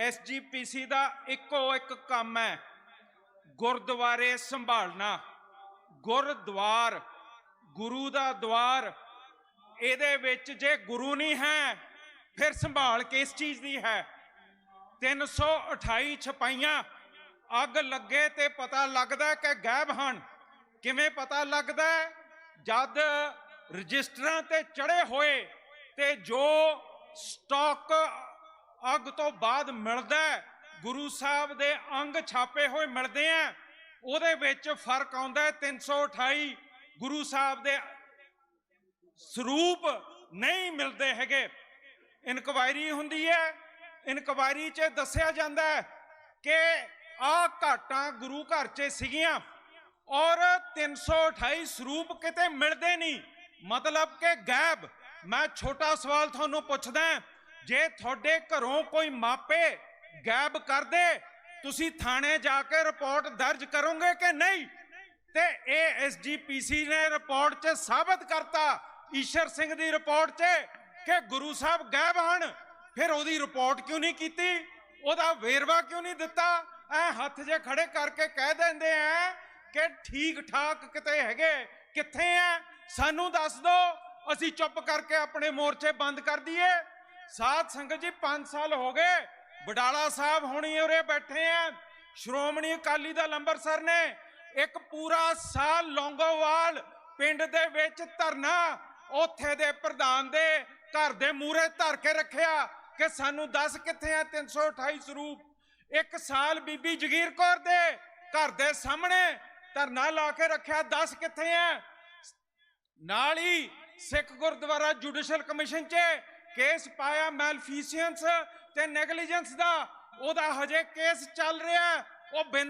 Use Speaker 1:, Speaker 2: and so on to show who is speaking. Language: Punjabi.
Speaker 1: ਐਸਜੀਪੀਸੀ ਦਾ ਇੱਕੋ ਇੱਕ ਕੰਮ ਹੈ, ਗੁਰਦੁਆਰੇ ਸੰਭਾਲਣਾ। ਗੁਰਦੁਆਰ, ਗੁਰੂ ਦਾ ਦਵਾਰ, ਇਹਦੇ ਵਿੱਚ ਜੇ ਗੁਰੂ ਨਹੀਂ ਹੈ, ਫਿਰ ਸੰਭਾਲ ਕਿਸ ਚੀਜ਼ ਦੀ ਹੈ। 328 ਛਪਾਈਆਂ, ਅੱਗ ਲੱਗੇ ਤੇ ਪਤਾ ਲੱਗਦਾ ਕਿ ਗਾਇਬ ਹਨ। ਕਿਵੇਂ ਪਤਾ ਲੱਗਦਾ? ਜਦ ਰਜਿਸਟਰਾਂ ਤੇ ਚੜੇ ਹੋਏ ਤੇ ਜੋ ਸਟਾਕ ਅੱਗ ਤੋਂ ਬਾਅਦ ਮਿਲਦਾ ਗੁਰੂ ਸਾਹਿਬ ਦੇ ਅੰਗ ਛਾਪੇ ਹੋਏ ਮਿਲਦੇ ਆ। ਉਹਦੇ ਵਿੱਚ ਫ਼ਰਕ ਆਉਂਦਾ ਹੈ 328 ਗੁਰੂ ਸਾਹਿਬ ਦੇ ਸਰੂਪ ਨਹੀਂ ਮਿਲਦੇ ਹੈਗੇ। ਇਨਕੁਆਇਰੀ ਹੁੰਦੀ ਹੈ। ਇਨਕੁਆਇਰੀ 'ਚ ਦੱਸਿਆ ਜਾਂਦਾ ਹੈ ਕਿ ਆਹ ਘਾਟਾਂ ਗੁਰੂ ਘਰ 'ਚ ਸੀਗੀਆਂ ਔਰ 328 ਸਰੂਪ ਕਿਤੇ ਮਿਲਦੇ ਨਹੀਂ। ਮਤਲਬ ਕਿ ਗਾਇਬ। ਮੈਂ ਛੋਟਾ ਸਵਾਲ ਤੁਹਾਨੂੰ ਪੁੱਛਦਾ ਜੇ ਤੁਹਾਡੇ ਘਰੋਂ ਕੋਈ ਮਾਪੇ ਗਾਇਬ ਕਰਦੇ ਤੁਸੀਂ ਥਾਣੇ ਜਾ ਕੇ ਰਿਪੋਰਟ ਦਰਜ ਕਰੋਗੇ ਕਿ ਨਹੀਂ? ਤੇ ਇਹ ਐਸਜੀਪੀਸੀ ਨੇ ਰਿਪੋਰਟ 'ਚ ਸਾਬਤ ਕਰਤਾ, ਈਸ਼ਰ ਸਿੰਘ ਦੀ ਰਿਪੋਰਟ 'ਚ, ਕਿ ਗੁਰੂ ਸਾਹਿਬ ਗਾਇਬ ਹਨ। ਫਿਰ ਉਹਦੀ ਰਿਪੋਰਟ ਕਿਉਂ ਨਹੀਂ ਕੀਤੀ? ਉਹਦਾ ਵੇਰਵਾ ਕਿਉਂ ਨਹੀਂ ਦਿੱਤਾ? ਐ ਹੱਥ ਜੇ ਖੜੇ ਕਰਕੇ ਕਹਿ ਦਿੰਦੇ ਆ ਕਿ ਠੀਕ ਠਾਕ ਕਿਤੇ ਹੈਗੇ, ਕਿੱਥੇ ਆ ਸਾਨੂੰ ਦੱਸ ਦਿਓ ਅਸੀਂ ਚੁੱਪ ਕਰਕੇ ਆਪਣੇ ਮੋਰਚੇ ਬੰਦ ਕਰ ਦਈਏ। ਸਾਧ ਸੰਗਤ ਜੀ 5 ਸਾਲ ਹੋ ਗਏ। ਬਡਾਲਾ ਸਾਹਿਬ ਹੁਣੀ ਉਰੇ ਬੈਠੇ ਆ। ਸ਼੍ਰੋਮਣੀ ਅਕਾਲੀ ਦਲ ਅੰਮ੍ਰਿਤਸਰ ਨੇ ਇੱਕ ਪੂਰਾ ਸਾਲ ਲੌਂਗੋਵਾਲ ਪਿੰਡ ਦੇ ਵਿੱਚ ਧਰਨਾ ਉੱਥੇ ਦੇ ਪ੍ਰਧਾਨ ਦੇ ਘਰ ਦੇ ਮੂਹਰੇ ਧਰ ਕੇ ਰੱਖਿਆ ਕਿ ਸਾਨੂੰ ਦੱਸ ਕਿੱਥੇ ਆ 328 ਸਰੂਪ। ਇੱਕ ਸਾਲ ਬੀਬੀ ਜਗੀਰ ਕੌਰ ਦੇ ਘਰ ਦੇ ਸਾਹਮਣੇ ਧਰਨਾ ਲਾ ਕੇ ਰੱਖਿਆ, ਦੱਸ ਕਿੱਥੇ ਆ। ਨਾਲ ਹੀ ਸਿੱਖ ਗੁਰਦੁਆਰਾ ਜੁਡੀਸ਼ਲ ਕਮਿਸ਼ਨ 'ਚ ਕੇਸ ਪਾਇਆ ਮੈਲਫੀਸੀਐਂਸ ਤੇ ਨੈਗਲੀਜੈਂਸ ਦਾ ਉਹਦਾ ਹਜੇ ਕੇਸ ਚੱਲ ਰਿਹਾ ਉਹ ਬਿੰਦੇ